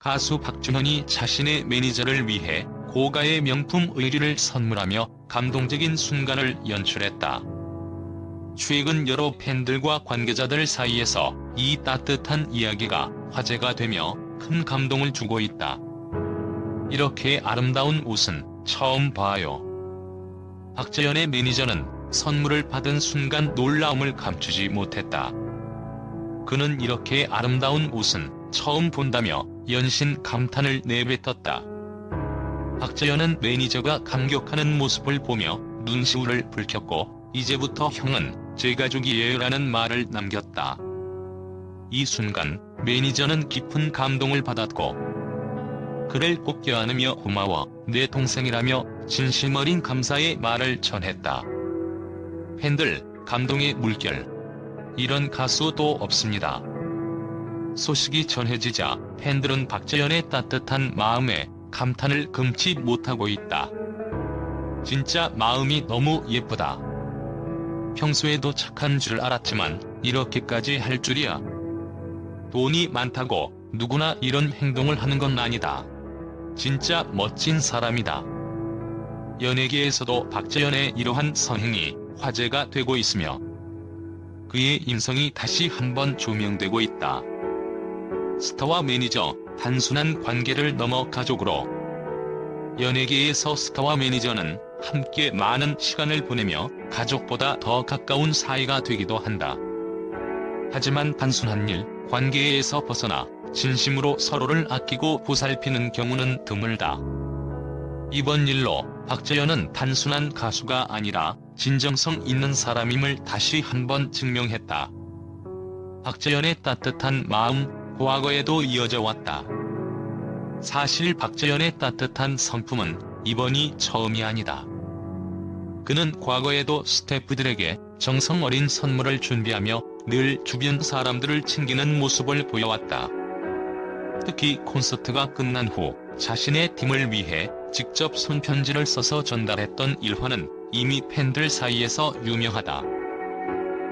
가수 박준현이 자신의 매니저를 위해 고가의 명품 의류를 선물하며 감동적인 순간을 연출했다. 최근 여러 팬들과 관계자들 사이에서 이 따뜻한 이야기가 화제가 되며 큰 감동을 주고 있다. 이렇게 아름다운 옷은 처음 봐요. 박재현의 매니저는 선물을 받은 순간 놀라움을 감추지 못했다. 그는 이렇게 아름다운 옷은 처음 본다며 연신 감탄을 내뱉었다. 박재현은 매니저가 감격하는 모습을 보며 눈시울을 붉혔고 이제부터 형은 제 가족이에요 라는 말을 남겼다. 이 순간 매니저는 깊은 감동을 받았고 그를 꼭 껴안으며 고마워 내 동생이라며 진심 어린 감사의 말을 전했다. 팬들 감동의 물결 이런 가수 또 없습니다. 소식이 전해지자 팬들은 박재현의 따뜻한 마음에 감탄을 금치 못하고 있다. 진짜 마음이 너무 예쁘다. 평소에도 착한 줄 알았지만 이렇게까지 할 줄이야. 돈이 많다고 누구나 이런 행동을 하는 건 아니다. 진짜 멋진 사람이다. 연예계에서도 박재현의 이러한 선행이 화제가 되고 있으며 그의 인성이 다시 한번 조명되고 있다. 스타와 매니저, 단순한 관계를 넘어 가족으로 연예계에서 스타와 매니저는 함께 많은 시간을 보내며 가족보다 더 가까운 사이가 되기도 한다. 하지만 단순한 일, 관계에서 벗어나 진심으로 서로를 아끼고 보살피는 경우는 드물다. 이번 일로 박재현은 단순한 가수가 아니라 진정성 있는 사람임을 다시 한번 증명했다. 박재현의 따뜻한 마음, 과거에도 이어져 왔다. 사실 박재현의 따뜻한 성품은 이번이 처음이 아니다. 그는 과거에도 스태프들에게 정성 어린 선물을 준비하며 늘 주변 사람들을 챙기는 모습을 보여왔다. 특히 콘서트가 끝난 후 자신의 팀을 위해 직접 손편지를 써서 전달했던 일화는 이미 팬들 사이에서 유명하다.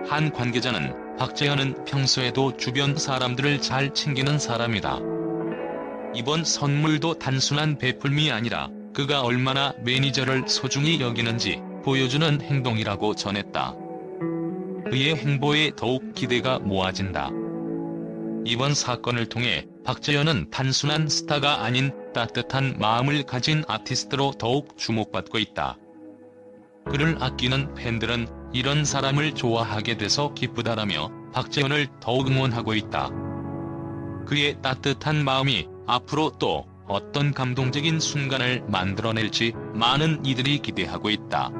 한 관계자는 박재현은 평소에도 주변 사람들을 잘 챙기는 사람이다. 이번 선물도 단순한 베풀미 아니라 그가 얼마나 매니저를 소중히 여기는지 보여주는 행동이라고 전했다. 그의 행보에 더욱 기대가 모아진다. 이번 사건을 통해 박재현은 단순한 스타가 아닌 따뜻한 마음을 가진 아티스트로 더욱 주목받고 있다. 그를 아끼는 팬들은 이런 사람을 좋아하게 돼서 기쁘다라며 박재현을 더욱 응원하고 있다. 그의 따뜻한 마음이 앞으로 또 어떤 감동적인 순간을 만들어낼지 많은 이들이 기대하고 있다.